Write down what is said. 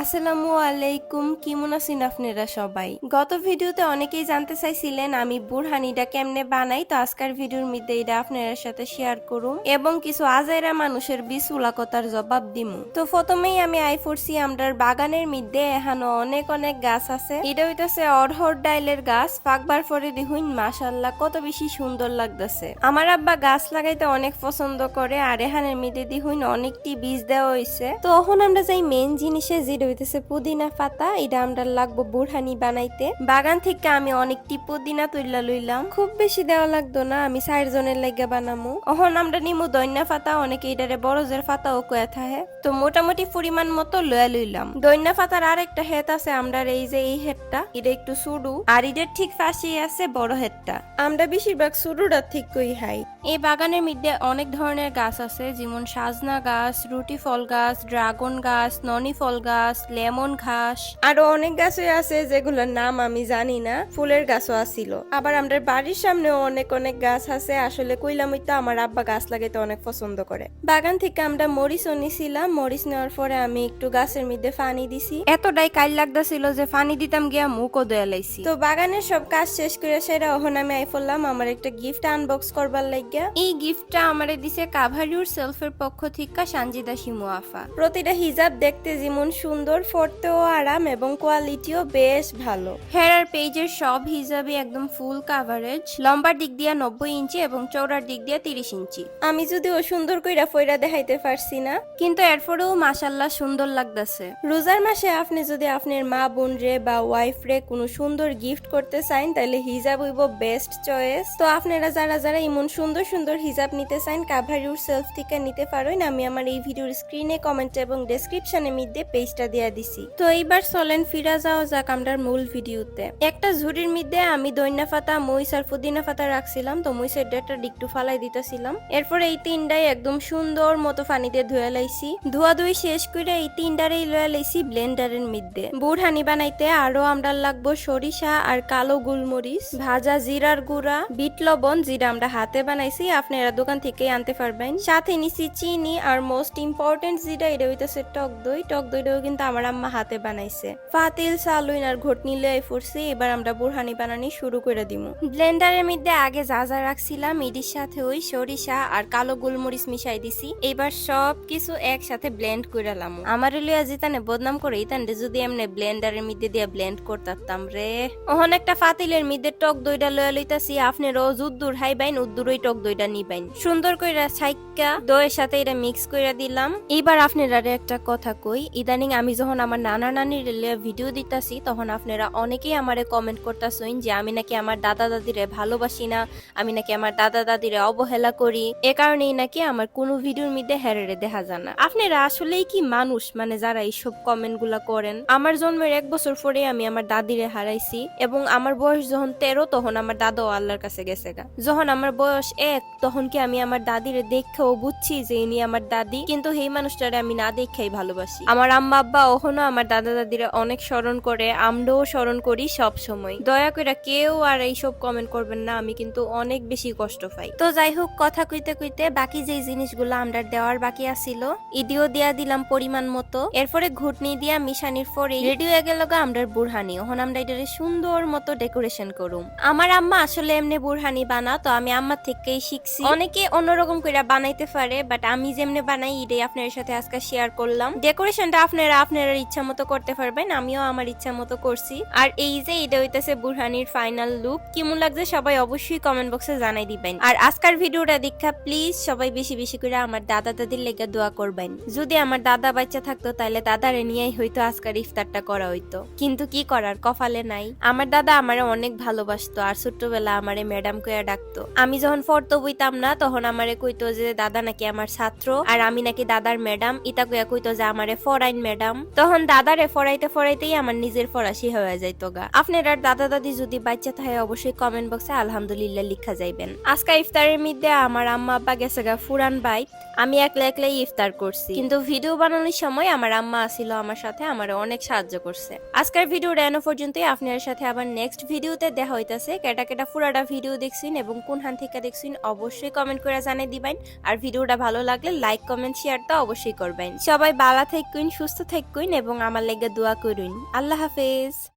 আসসালামু আলাইকুম, কেমন আছেন আপনারা সবাই? গত ভিডিওতে অনেকেই জানতে চাইছিলেন আমি বুরহানিটা কেমনে বানাই, তো আজকের ভিডিওর মধ্যে এটা আপনারা সাথে শেয়ার করুম এবং কিছু আজাইরা মানুষের বিশুলাকতার জবাব দিমু। তো প্রথমেই আমি আই পড়ছি আমরার বাগানের মধ্যে এখানো অনেক অনেক গাছ আছে। এটা হইতাছে অরহর ডাইলের গাছ, পাকবার পরে দেখুন মাশাল্লাহ কত বেশি সুন্দর লাগতেছে। আমার আব্বা গাছ লাগাইতে অনেক পছন্দ করে, আর এখানের মধ্যে দেখুন অনেকটি বীজ দেওয়া হয়েছে তো এখন আমরা যাই মেন জিনিসে যেটা হইতেছে পুদিনা পাতা, এটা আমরা লাগবো বুড়হানি বানাইতে। বাগান থেকে আমি অনেকটি পুদিনা তুইলা লইলাম। খুব বেশি দেওয়া লাগতো না, আমি চার জনের লাগিয়া বানামু। এখন আমরা নিমু দৈন্যা পাতা, অনেকে এটারে বরজের পাতাও কয়ে থাকে তো মোটামুটি পরিমাণ মতো লয়া লইলাম। দৈন্যা পাতার আর একটা হেত আছে, আমরা এই যে এই হেডটা এটা একটু সুডু, আর এটার ঠিক পাশেই আছে বড় হেডটা আমরা বেশিরভাগ সুডুটা ঠিক কই হাই। এই বাগানের মধ্যে অনেক ধরনের গাছ আছে, যেমন সাজনা গাছ, রুটি ফল গাছ, ড্রাগন গাছ, ননি ফল গাছ লেমন ঘাস। আরও অনেক গাছই আছে যেগুলোর নাম আমি জানি না ফুলের গাছও আছিল। আবার আমাদের বাড়ির সামনেও অনেক অনেক গাছ আছে আসলে কইলাম তো আমার আব্বা গাছ লাগাইতে অনেক পছন্দ করে। বাগান থেকে আমরা মরিচও নিছিলাম মরিচ নেওয়ার পরে আমি একটু গাছের মধ্যে পানি দিছি। এতটাই কাল লাগতেছিল যে পানি দিতাম গিয়া মুখও দেয়া লাইছি। তো বাগানের সব কাজ শেষ করে সেরা ওখান আমি আই ফেললাম আমার একটা গিফট আনবক্স করবার লাগিয়া এই গিফটটা আমারে দিছে কাভারিউর সেলফের পক্ষ থেকে সানজিদা শিমু আফা প্রতিটা হিজাব দেখতে যেমন সুন্দর পড়তেও আরাম এবং কোয়ালিটিও বেশ ভালো। হেরার পেজের সব হিজাবই একদম ফুল কাভারেজ লম্বার দিক দিয়া নব্বই ইঞ্চি এবং চৌড়ার দিক দিয়া তিরিশ ইঞ্চি। আমি যদিও সুন্দর কইরা ফইরা দেখাইতে পারছি না। কিন্তু এরপরেও মাসাল্লাহ সুন্দর লাগতেছে। রোজার মাসে আপনি যদি আপনার মা বোন রে বা ওয়াইফ রে কোনো সুন্দর গিফট করতে চান তাহলে হিজাব হইব বেস্ট চয়েস তো আপনারা যারা যারা এমন সুন্দর সুন্দর হিজাব নিতে চান কাভারিউর সেলফ থেকে নিতে পারেন। আমি আমার এই ভিডিওর স্ক্রিনে কমেন্ট এবং ডেসক্রিপশনে মধ্যে পেজটা দিয়া দিছি। তো এইবার চলেন ফিরা যাওয়া যাক আমরার মূল ভিডিওতে। একটা ঝুড়ির মধ্যে আমি দৈন্যা পাতা মইস আর পুদিনা ফাতা রাখছিলাম, তো মইসের ডেটা একটু ফালাই দিতেছিলাম। এরপরে এই তিনটাই একদম সুন্দর মতো পানিতে ধুয়ে লাইছি। ধোয়া ধুই শেষ করে এই তিনটারেই লয়ে লাইছি ব্লেন্ডারের মধ্যে। বুড়হানি বানাইতে আরও আমরা লাগবো সরিষা আর কালো গোলমরিচ, ভাজা জিরার গুঁড়া, বিট লবণ, যেটা আমরা হাতে বানাইছি, আপনারা দোকান থেকে আনতে পারবেন। সাথে নিছি চিনি আর মোস্ট ইম্পর্টেন্ট যেটা, এটা হইতেছে টক দই। টক দইটাও কিন্তু আমার আম্মা হাতে বানাইছে। ফাতিল, সালুইন আর ঘটনি লয়ে ফুরছি এবার আমরা বুড়হানি বানানি শুরু করে দিমু। ব্লেন্ডারের মধ্যে আগে যা যা রাখছিলাম এটির সাথে ওই সরিষা আর কালো গোলমরিচ মিশাই দিছি। এবার সব কিছু একসাথে ব্লেন্ড করে লাম। আমার লিয়া জিতানে বদনাম করে ইতানরে যদি এমনি ব্লেন্ডারের মধ্যে দিয়ে ব্লেন্ড করতাম রে। ওহন একটা ফাতিলের মধ্যে টক দইটা লয়ে লইতাছি আপনারও যুদ্দুর হাইবাইন, উদ্দুর ওই টক দইটা নিবাইন। সুন্দর কইরা ছাইক্কা দইয়ের সাথে এটা মিক্স কইরা দিলাম। এইবার আপনারা একটা কথা কই, ইদানিং আমি যখন আমার নানা নানির লিয়া ভিডিও দিতাছি, তখন আপনারা অনেকেই আমারে কমেন্ট করতাছেন যে, আমি নাকি আমার দাদা দাদিরে ভালোবাসি না, আমি নাকি আমার দাদা দাদিরে অবহেলা করি। এ কারণেই নাকি আমার কোনো ভিডিওর মধ্যে হেরেরে দেখা যায় না। আপনারা আসলেই কি মানুষ? মানে যারা এইসব কমেন্টগুলা করেন। আমার জন্মের এক বছর পরে আমি আমার দাদিরে হারাইছি এবং আমার বয়স যখন তেরো, তখন আমার দাদাও আল্লাহর কাছে গেছে গা। যখন আমার বয়স এক, তখন কি আমি আমার দাদিরে দেখেও বুঝছি যে, ইনি আমার দাদি। কিন্তু সেই মানুষটারে আমি না দেখেই ভালোবাসি। আমার আম্মা আব্বা ওখানে আমার দাদা দাদিরা অনেক স্মরণ করে, আমরাও স্মরণ করি সব সময়। দয়া করে কেউ আর এইসব কমেন্ট করবেন না, আমি কিন্তু অনেক বেশি কষ্ট পাই। তো যাই হোক, কথা কইতে কইতে বাকি যে জিনিসগুলো আমরা দেওয়ার বাকি আছিল, ইডিও দিয়া দিলাম পরিমাণ মতো। এরপরে ঘুটনি দিয়া মিশানির পরে রেডি হয়ে গেল গা আমরার বুড়হানি ওখানে আমরা এটারে সুন্দর মতো ডেকোরেশন করুম। আমার আম্মা আসলে এমনি বুড়হানি বানা তো আমি আম্মার থেকেই শিখছি। অনেকে অন্যরকম করে বানাইতে পারে বাট আমি যেমনি বানাই, এটাই আপনার সাথে আজকে শেয়ার করলাম। ডেকোরেশনটা আপনারা আপনারা ইচ্ছা মতো করতে পারবেন, আমিও আমার ইচ্ছা মতো করছি। আর এই যে এটা হইতেছে বুড়হানির ফাইনাল লুক কেমন লাগছে সবাই অবশ্যই কমেন্ট বক্সে জানাই দিবেন। আর আজকের ভিডিওটা দেখা প্লিজ সবাই বেশি বেশি করে আমার দাদা দাদির লেগে দোয়া করবেন। যদি আমার দাদা বাচ্চা থাকতো, তাহলে দাদারে নিয়েই হয়তো আজকের ইফতারটা করা হইতো। কিন্তু কি করার, কপালে নাই। আমার দাদা আমারে অনেক ভালোবাসতো, আর ছোট্টবেলা আমারে ম্যাডাম কইয়া ডাকতো। আমি যখন পড়তো বইতাম না, তখন আমারে কইতো যে, দাদা নাকি আমার ছাত্র। আর আমি নাকি দাদার ম্যাডাম ইতা কইয়া কইতো যে, আমারে ফরাইন ম্যাডাম তখন দাদারে ফরাইতে ফরাইতেই আমার নিজের ফরাসি হয়ে যাইত গা। আপনার আর দাদা দাদি যদি বাচ্চা থাকে, অবশ্যই কমেন্ট বক্সে আলহামদুলিল্লাহ লিখা যাইবেন। আজকে ইফতারের মধ্যে আমার আম্মা আব্বা গেছে গা ফুরান বাইত আমি একলা একলাই ইফতার করছি। কিন্তু ভিডিও বানানোর সময় আমার আম্মা আসিল আমার সাথে, আমার অনেক সাহায্য করছে। আজকের ভিডিও এনো পর্যন্তই। আপনার সাথে আবার নেক্সট ভিডিওতে দেখা হইতাছে। কেটা কেটা পুরাটা ভিডিও দেখছেন এবং কোন হান থেকে দেখছেন অবশ্যই কমেন্ট করে জানিয়ে দিবেন। আর ভিডিওটা ভালো লাগলে লাইক কমেন্ট শেয়ার তো অবশ্যই করবেন। সবাই বালা থাকুন সুস্থ থাকুন এবং আমার লেগে দোয়া করুন। আল্লাহ হাফেজ।